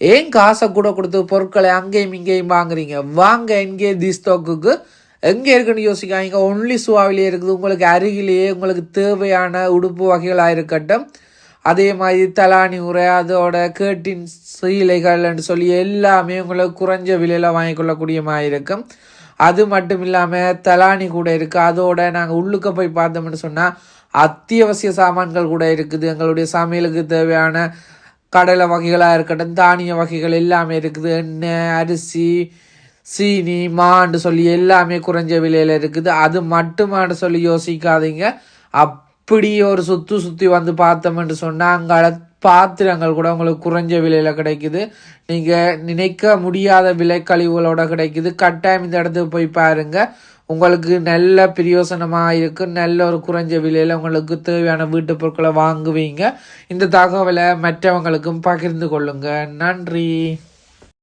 ஏன் காசை கூட கொடுத்து பொருட்களை அங்கேயும் இங்கேயும் வாங்குறீங்க? வாங்க எங்கே தி ஸ்டாக்குக்கு எங்கே இருக்குன்னு யோசிக்காதீங்க. ஒன்லி சுவாவிலே இருக்குது. உங்களுக்கு அருகிலேயே உங்களுக்கு தேவையான உடுப்பு வகைகளாக இருக்கட்டும். அதே மாதிரி தலானி உரை அதோட கேட்டின் சீலைகள்னு சொல்லி எல்லாமே உங்களுக்கு குறைஞ்ச விலையில் வாங்கிக்கொள்ளக்கூடிய மாதிரி இருக்கும். அது மட்டும் இல்லாமல் தலானி கூட இருக்குது அதோட நாங்கள் உள்ளுக்க போய் பார்த்தோம்னு சொன்னால் அத்தியாவசிய சாமான்கள் கூட இருக்குது. எங்களுடைய சமையலுக்கு தேவையான கடலை வகைகளாக இருக்கட்டும் தானிய வகைகள் எல்லாமே இருக்குது. எண்ணெய் அரிசி சீனி மான்னு சொல்லி எல்லாமே குறைஞ்ச விலையில் இருக்குது. அது மட்டுமான்னு சொல்லி யோசிக்காதீங்க. அப்படி ஒரு சுற்றி சுற்றி வந்து பார்த்தோம்னு சொன்னால் அங்கே பாத்திரங்கள் கூட உங்களுக்கு குறைஞ்ச விலையில் கிடைக்குது. நீங்கள் நினைக்க முடியாத விலை கழிவுகளோட கிடைக்குது. கட்டாயம் இந்த இடத்துக்கு போய் பாருங்கள் உங்களுக்கு நல்ல பிரயோசனமாக இருக்கும் நல்ல ஒரு குறைஞ்ச விலையில் உங்களுக்கு தேவையான வீட்டு பொருட்களை வாங்குவீங்க. இந்த தகவலை மற்றவங்களுக்கும் பகிர்ந்து கொள்ளுங்கள் நன்றி.